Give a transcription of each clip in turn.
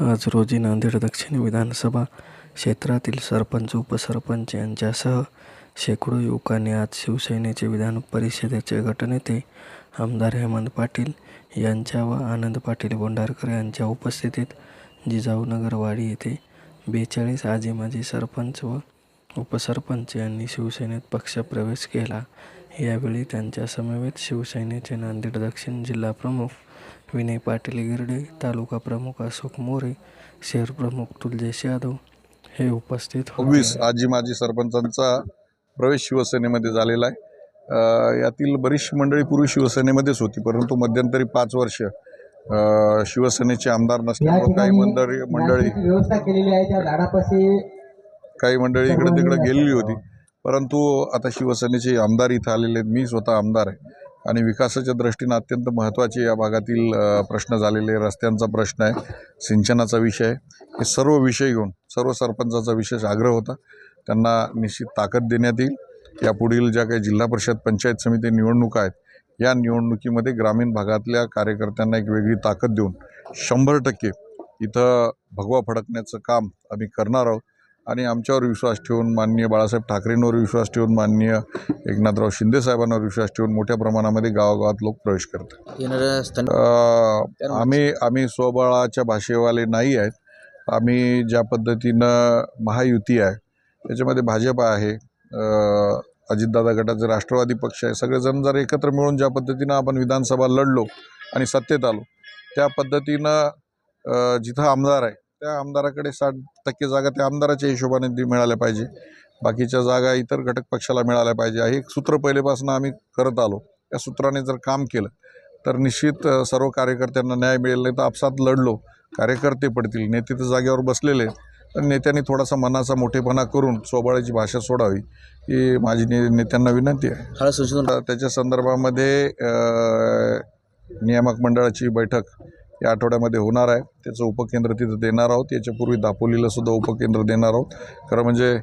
आज रोजी नांदेड दक्षिण विधानसभा क्षेत्रातील सरपंच उपसरपंच यांच्यासह शेकडो युवकांनी आज शिवसेनेचे विधान परिषदेचे गटनेते आमदार हेमंत पाटील यांच्या व आनंद पाटील बोंडारकर यांच्या उपस्थितीत जिजाऊनगरवाडी येथे बेचाळीस आजी माजी सरपंच व उपसरपंच यांनी शिवसेनेत पक्षप्रवेश केला. यावेळी त्यांच्या समवेत शिवसेनेचे नांदेड दक्षिण जिल्हा प्रमुख विनय पाटील गिरडे तालुका प्रमुख अशोक मोरे शहर प्रमुख तुलजेश यादव हे उपस्थित होते सव्वीस आजी माजी सरपंचांचा प्रवेश शिवसेनेमध्ये झालेला आहे. यातील बरीचशी मंडळी पूर्वी शिवसेनेमध्येच होती परंतु मध्यंतरी पाच वर्ष अ, शिवसेनेचे आमदार नसल्यामुळे काही मंडळी मंडळी नाश्त्याची व्यवस्था केलेली आहे त्या झाडापाशी काही मंडळी इकडे तिकडे गेलेली होती. परंतु आता शिवसेनेचे आमदार इथं आलेले आहेत. मी स्वतः आमदार आहे. आणि विकासाच्या दृष्टीनं अत्यंत महत्त्वाचे या भागातील प्रश्न झालेले रस्त्यांचा प्रश्न आहे सिंचनाचा विषय आहे. हे सर्व विषय घेऊन सर्व सरपंचाचा विशेष आग्रह होता. त्यांना निश्चित ताकद देण्यात येईल. यापुढील ज्या काही जिल्हा परिषद पंचायत समिती निवडणुका आहेत या निवडणुकीमध्ये ग्रामीण भागातल्या कार्यकर्त्यांना एक वेगळी ताकद देऊन शंभर टक्के इथं भगवा फडकण्याचं काम आम्ही करणार आहोत. आणि आमच्यावर विश्वास ठेवून माननीय बाळासाहेब ठाकरेंवर विश्वास ठेवून माननीय एकनाथराव शिंदे साहेबांवर विश्वास ठेवून मोठ्या प्रमाणामध्ये गावागावात लोक प्रवेश करतात. आम्ही आम्ही स्वबळाच्या भाषेवाले नाही आहेत. आम्ही ज्या पद्धतीनं महायुती आहे त्याच्यामध्ये भाजप आहे अजितदादा गटाचे राष्ट्रवादी पक्ष आहे सगळेजण जर एकत्र मिळून ज्या पद्धतीनं आपण विधानसभा लढलो आणि सत्तेत आलो त्या पद्धतीनं जिथं आमदार आहे त्या आमदाराकडे साठ टक्के जागा त्या आमदाराच्या हिशोबाने दि मिळाल्या पाहिजे. बाकीच्या जागा इतर घटक पक्षाला मिळाल्या पाहिजे. हे एक सूत्र पहिलेपासून आम्ही करत आलो. त्या सूत्राने जर काम केलं तर निश्चित सर्व कार्यकर्त्यांना न्याय मिळेल नाही तर आपसात लढलो कार्यकर्ते पडतील नेते तर जागेवर बसलेले. तर नेत्यांनी थोडासा मनाचा मोठेपणा करून स्वबळाची भाषा सोडावी ही माझी ने नेत्यांना विनंती आहे. त्याच्या संदर्भामध्ये नियामक मंडळाची बैठक या आठवड्यामध्ये होणार आहे. त्याचं उपकेंद्र तिथं देणार आहोत. याच्यापूर्वी दापोलीला सुद्धा उपकेंद्र देणार आहोत. खरं म्हणजे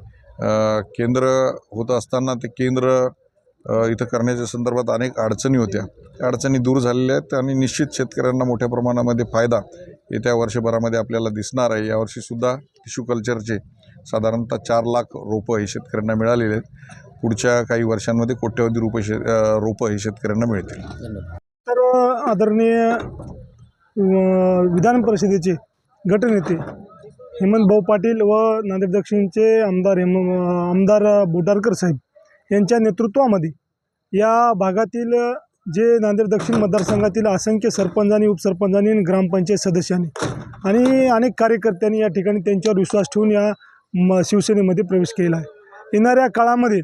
केंद्र होत असताना ते केंद्र इथं करण्याच्या संदर्भात अनेक अडचणी होत्या. त्या अडचणी दूर झालेल्या आहेत आणि निश्चित शेतकऱ्यांना मोठ्या प्रमाणामध्ये फायदा येत्या वर्षभरामध्ये आपल्याला दिसणार आहे. यावर्षीसुद्धा टिश्यू कल्चरचे साधारणतः चार लाख रोपं हे शेतकऱ्यांना मिळालेले आहेत. पुढच्या काही वर्षांमध्ये कोट्यवधी रुपये शे रोपं हे शेतकऱ्यांना मिळतील. तर आदरणीय विधान परिषदेचे गटनेते हेमंत भाऊ पाटील व नांदेड दक्षिणचे आमदार हेम आमदार बोटारकर साहेब यांच्या नेतृत्वामध्ये या भागातील जे नांदेड दक्षिण मतदारसंघातील असंख्य सरपंचांनी उपसरपंचांनी आणि ग्रामपंचायत सदस्यांनी आणि अनेक कार्यकर्त्यांनी या ठिकाणी त्यांच्यावर विश्वास ठेवून या म शिवसेनेमध्ये प्रवेश केला आहे. येणाऱ्या काळामध्ये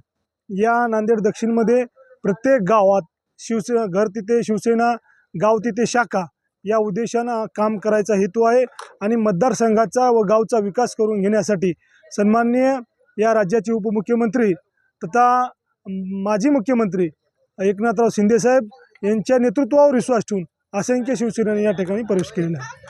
या नांदेड दक्षिणमध्ये प्रत्येक गावात शिवसे घर तिथे शिवसेना गाव तिथे शाखा या उद्देशानं काम करायचा हेतू आहे आणि मतदारसंघाचा व गावचा विकास करून घेण्यासाठी सन्माननीय या राज्याचे उपमुख्यमंत्री तथा माजी मुख्यमंत्री एकनाथराव शिंदेसाहेब यांच्या नेतृत्वावर विश्वास ठेवून असंख्य शिवसेनेने या ठिकाणी प्रवेश केलेला आहे.